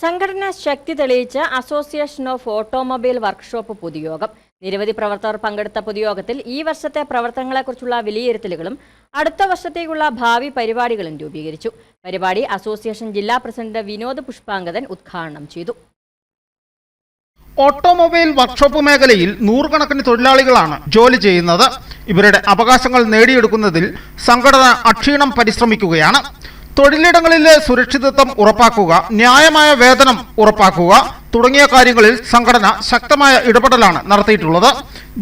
സംഘടന ശക്തി തെളിയിച്ച association of automobile workshop പൊതുയോഗം. നിരവധി പ്രവർത്തകർ പങ്കെടുത്ത പൊതുയോഗത്തിൽ ഈ വർഷത്തെ പ്രവർത്തനങ്ങളെക്കുറിച്ചുള്ള വിലയിരുത്തലുകളും അടുത്ത വർഷത്തേക്കുള്ള ഭാവി പരിപാടികളും രൂപീകരിച്ചു. പരിപാടി അസോസിയേഷൻ ജില്ലാ പ്രസിഡന്റ് വിനോദ് പുഷ്പാങ്കദൻ ഉദ്ഘാടനം ചെയ്തു. ഓട്ടോമൊബൈൽ വർക്ക്ഷോപ്പ് മേഖലയിൽ നൂറുകണക്കിന് തൊഴിലാളികളാണ് ജോലി ചെയ്യുന്നത്. ഇവരുടെ അവകാശങ്ങൾ നേടിയെടുക്കുന്നതിൽ സംഘടന അക്ഷീണം പരിശ്രമിക്കുകയാണ്. തൊഴിലിടങ്ങളിലെ സുരക്ഷിതത്വം ഉറപ്പാക്കുക ന്യായമായ വേതനം ഉറപ്പാക്കുക തുടങ്ങിയ കാര്യങ്ങളിൽ സംഘടന ശക്തമായ ഇടപെടലാണ് നടത്തിയിട്ടുള്ളത്.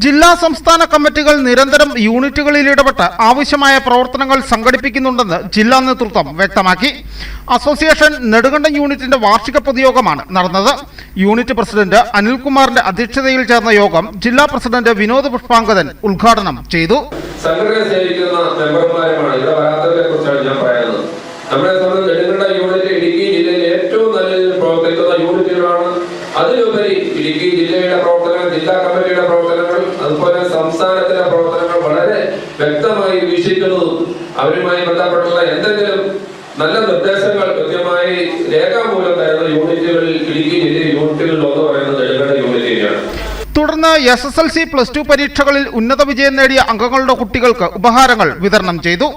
ജില്ലാ സംസ്ഥാന കമ്മിറ്റികൾ നിരന്തരം യൂണിറ്റുകളിൽ ഇടപെട്ട് ആവശ്യമായ പ്രവർത്തനങ്ങൾ സംഘടിപ്പിക്കുന്നുണ്ടെന്ന് ജില്ലാ നേതൃത്വം വ്യക്തമാക്കി. അസോസിയേഷൻ നെടുകണ്ടം യൂണിറ്റിന്റെ വാർഷിക പൊതുയോഗമാണ് നടന്നത്. യൂണിറ്റ് പ്രസിഡന്റ് അനിൽകുമാറിന്റെ അധ്യക്ഷതയിൽ ചേർന്ന യോഗം ജില്ലാ പ്രസിഡന്റ് വിനോദ് പുഷ്പാങ്കദൻ ഉദ്ഘാടനം ചെയ്തു. സംഘടന സേവിക്കുന്ന മെമ്പർമാരുമാണ് ഇവിടെ യൂണിറ്റുകളാണ്. അതിലുപരി ഇടുക്കി ജില്ലയുടെ പ്രവർത്തനങ്ങൾ ജില്ലാ കമ്മിറ്റിയുടെ പ്രവർത്തനങ്ങൾ അതുപോലെ സംസ്ഥാനത്തിന്റെ പ്രവർത്തനങ്ങൾ വളരെ വ്യക്തമായി വീക്ഷിക്കുന്നതും അവരുമായി ബന്ധപ്പെട്ടുള്ള എന്തെങ്കിലും നല്ല നിർദ്ദേശങ്ങൾ കൃത്യമായി രേഖാമൂലം തരുന്ന യൂണിറ്റുകളിൽ ഇടുക്കി ജില്ലയിൽ യൂണിറ്റുകളിൽ ഒന്ന് പറയുന്നത് നെടുങ്കണ്ട യൂണിറ്റിനെയാണ് തുടർന്ന് S S L C plus two പരീക്ഷകളിൽ ഉന്നത വിജയം നേടിയ അംഗങ്ങളുടെ കുട്ടികൾക്ക് ഉപഹാരങ്ങൾ വിതരണം ചെയ്തു.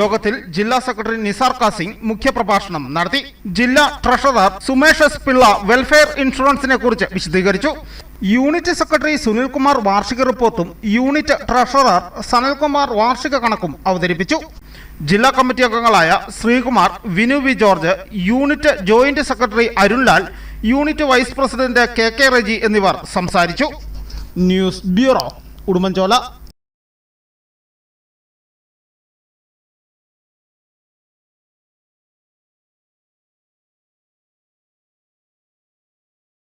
യോഗത്തിൽ ജില്ലാ സെക്രട്ടറി നിസാർ കാസിംഗ് മുഖ്യപ്രഭാഷണം നടത്തി. ജില്ലാ treasurer Sumesh S Pillai welfare ഇൻഷുറൻസിനെ കുറിച്ച് വിശദീകരിച്ചു. യൂണിറ്റ് സെക്രട്ടറി സുനിൽകുമാർ വാർഷിക റിപ്പോർട്ടും യൂണിറ്റ് ട്രഷറർ സനൽകുമാർ വാർഷിക കണക്കും അവതരിപ്പിച്ചു. ജില്ലാ കമ്മിറ്റി അംഗങ്ങളായ Sreekumar Vinu V George unit joint secretary Arunlal unit vice president K K Reji എന്നിവർ സംസാരിച്ചു. News bureau Udumbanchola.